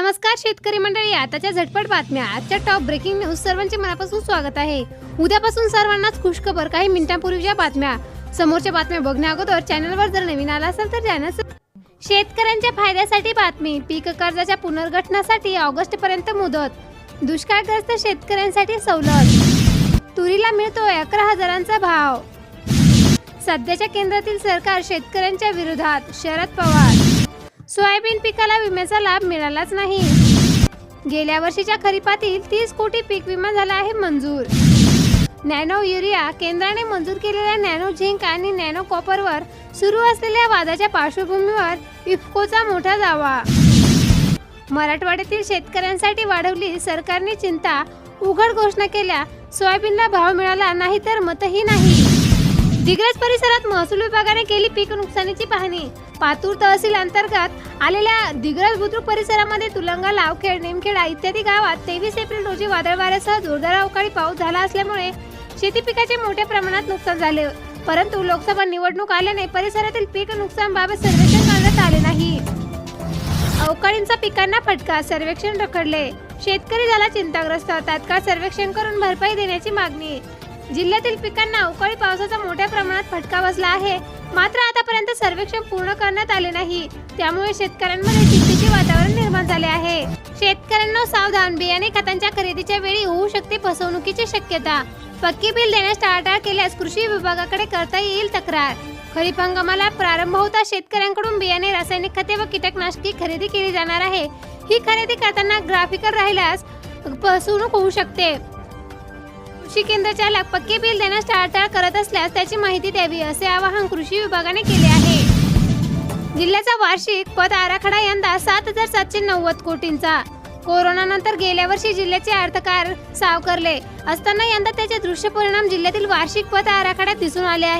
नमस्कार शेतकरी मंडळी आताच्या झटपट बातम्या. आजच्या टॉप ब्रेकिंग न्यूज सर्वांचे मनापासून स्वागत आहे. उद्यापासून सर्वांनाच खुशखबर काही मिनिटांपूर्वीच्या बातम्या. समोरच्या बातम्या बघण्या अगोदर चॅनलवर जर नवीन आला असेल तर चॅनल शेतकऱ्यांच्या फायद्यासाठी बातमी पीक कर्जाच्या पुनर्गठनासाठी ऑगस्ट पर्यंत मुदत दुष्काळग्रस्त शेतकऱ्यांसाठी सवलत. तुरीला मिळतो अकरा हजारांचा भाव. सध्याच्या केंद्रातील सरकार शेतकऱ्यांच्या विरोधात शरद पवार सोयाबीन पिकाला विम्याचा लाभ मिळालाच नाही. गेल्या वर्षीच्या खरीपातील तीस कोटी पीक विमा झाला आहे मंजूर. नॅनो युरिया केंद्राने मंजूर केलेल्या नॅनो झिंक आणि नॅनो कॉपरवर सुरू असलेल्या वादाच्या पार्श्वभूमीवर इफ्कोचा मोठा दावा. मराठवाड्यातील शेतकऱ्यांसाठी वाढवली सरकारने चिंता उघड घोषणा केल्या सोयाबीनला भाव मिळाला नाही तर मतही नाही. दिग्रज परिसरात महसूल विभागाने केली पीक नुकसानीची पाहणी पातूर तहसील अंतर्गत आलेल्या दिग्रज बुद्रुक परिसरामध्ये तुलंगा लावखेड निमखेडा इत्यादी गावात तेवीस एप्रिल रोजी वादळ वाऱ्यासह जोरदार अवकाळी पाऊस झाला असल्यामुळे शेती पिकाचे मोठ्या प्रमाणात नुकसान झाले. परंतु लोकसभा निवडणूक आल्याने परिसरातील पीक नुकसान बाबत सर्वेक्षण करण्यात आले नाही. अवकाळींचा पिकांना फटका सर्वेक्षण रखडले. शेतकरी झाला चिंताग्रस्त तात्काळ सर्वेक्षण करून भरपाई देण्याची मागणी. जिल्ह्यातील पिकांना अवकाळी पावसाचा मोठ्या प्रमाणात फटका बसला आहे. मात्र आतापर्यंत सर्वेक्षण पूर्ण करण्यात आले नाही. त्यामुळे शेतकऱ्यांमध्ये चिंतेचे वातावरण निर्माण झाले आहे. शेतकऱ्यांना सावधान बियाणे खतांच्या खरेदीच्या वेळी होऊ शकते फसवणुकीची शक्यता. पक्की बिल देण्यास टाळाटाळ केल्यास कृषी विभागाकडे करता येईल तक्रार. खरीप हंगामाला प्रारंभ होता शेतकऱ्यांकडून बियाणे रासायनिक खते व कीटकनाशके खरेदी केली जाणार आहे. ही खरेदी करताना ग्राफिकर राहिल्यास फसवणूक होऊ शकते. कृषी केंद्राच्या चालक पक्के बिल देण्यास टाळाटाळ करत असल्यास त्याची माहिती द्यावी असे आवाहन कृषी विभागाने केले आहे. जिल्ह्याचा वार्षिक पद आराखडा यंदा सात हजार सातशे नव्वद कोटींचा. कोरोना नंतर गेल्या वर्षी जिल्ह्याचे अर्थकार सावकारले असताना यंदा त्याचे दृश्य परिणाम जिल्ह्यातील वार्षिक पद आराखड्यात दिसून आले आहे.